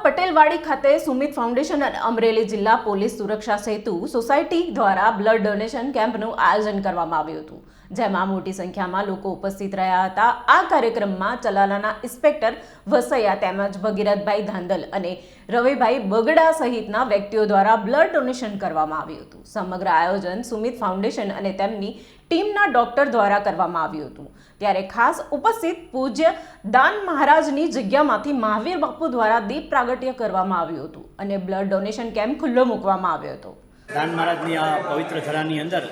પટેલવાડી ખાતે સુમિત ફાઉન્ડેશન અને અમરેલી જિલ્લા પોલીસ સુરક્ષા સેતુ સોસાયટી દ્વારા બ્લડ ડોનેશન કેમ્પનું આયોજન કરવામાં આવ્યું હતું. જેમાં મોટી સંખ્યામાં લોકો ઉપસ્થિત રહ્યા હતા. આ કાર્યક્રમમાં ચલાલાના ઇન્સ્પેક્ટર વસૈયા તેમજ ભગીરથભાઈ ધાંધલ અને રવિભાઈ બગડા સહિતના વ્યક્તિઓ દ્વારા બ્લડ ડોનેશન કરવામાં આવ્યું હતું. સમગ્ર આયોજન સુમિત ફાઉન્ડેશન અને તેમની ટીમના ડોક્ટર દ્વારા કરવામાં આવ્યું હતું. ત્યારે ખાસ ઉપસ્થિત પૂજ્ય દાન મહારાજની જગ્યામાંથી મહાવીર બાપુ દ્વારા દીપ પ્રાગટ્ય કરવામાં આવ્યું હતું અને બ્લડ ડોનેશન કેમ્પ ખુલ્લો મૂકવામાં આવ્યો હતો. દાન મહારાજની આ પવિત્ર ધરાની અંદર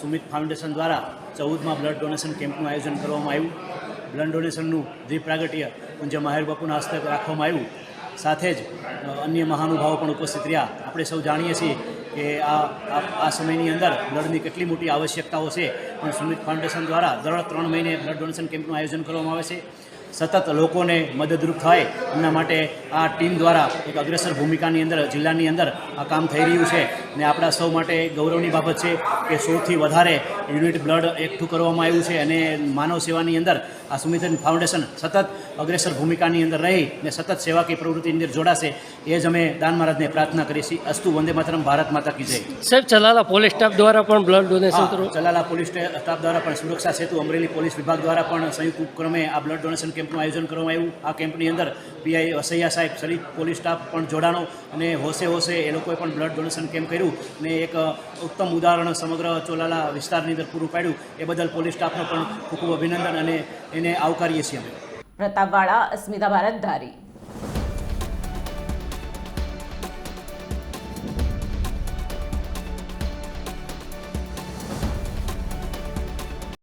સુમિત ફાઉન્ડેશન દ્વારા ચૌદમાં બ્લડ ડોનેશન કેમ્પનું આયોજન કરવામાં આવ્યું. બ્લડ ડોનેશનનું દ્વિપ્રાગટ્ય પ્રાગટ્ય પૂજ્ય માહેર બાપુના હસ્તે રાખવામાં આવ્યું. સાથે જ અન્ય મહાનુભાવો પણ ઉપસ્થિત રહ્યા. આપણે સૌ જાણીએ છીએ કે આ- આ સમયની અંદર બ્લડની કેટલી મોટી આવશ્યકતાઓ છે. પણ સુમિત ફાઉન્ડેશન દ્વારા દર ત્રણ મહિને બ્લડ ડોનેશન કેમ્પનું આયોજન કરવામાં આવે છે. સતત લોકોને મદદરૂપ થાય. એમના માટે આ ટીમ દ્વારા એક અગ્રેસર ભૂમિકાની અંદર જિલ્લાની અંદર આ કામ થઈ રહ્યું છે. ને આપણા સૌ માટે ગૌરવની બાબત છે કે સૌથી વધારે યુનિટ બ્લડ એકઠું કરવામાં આવ્યું છે અને માનવ સેવાની અંદર આ સુમિતન ફાઉન્ડેશન સતત અગ્રેસર ભૂમિકાની અંદર રહી ને સતત સેવાકીય પ્રવૃત્તિની અંદર જોડાશે એ જ અમે દાન મહારાજને પ્રાર્થના કરીએ છીએ. અસ્તુ વંદે માતરમ ભારત માતા કી જય. સાહેબ ચલાલા પોલીસ સ્ટાફ દ્વારા પણ બ્લડ ડોનેશન હા, કરવું. ચલાલા પોલીસ સ્ટાફ દ્વારા પણ સુરક્ષા સેતુ અમરેલી પોલીસ વિભાગ દ્વારા પણ સંયુક્ત ઉપક્રમે આ બ્લડ ડોનેશન કેમ્પનું આયોજન કરવામાં આવ્યું. આ કેમ્પની અંદર પીઆઈ વસૈયા સાહેબ સહિત પોલીસ સ્ટાફ પણ જોડાણો અને હોશે હોશે એ લોકોએ પણ બ્લડ ડોનેશન કેમ્પ કર્યું અને એક ઉત્તમ ઉદાહરણ સમગ્ર ચોલાલા વિસ્તારની અંદર પૂરું પાડ્યું. એ બદલ પોલીસ સ્ટાફનો પણ ખૂબ ખૂબ અભિનંદન અને એને આવકારીએ છીએ અમે. પ્રતાપવાળા અસ્મિતા ભારતધારી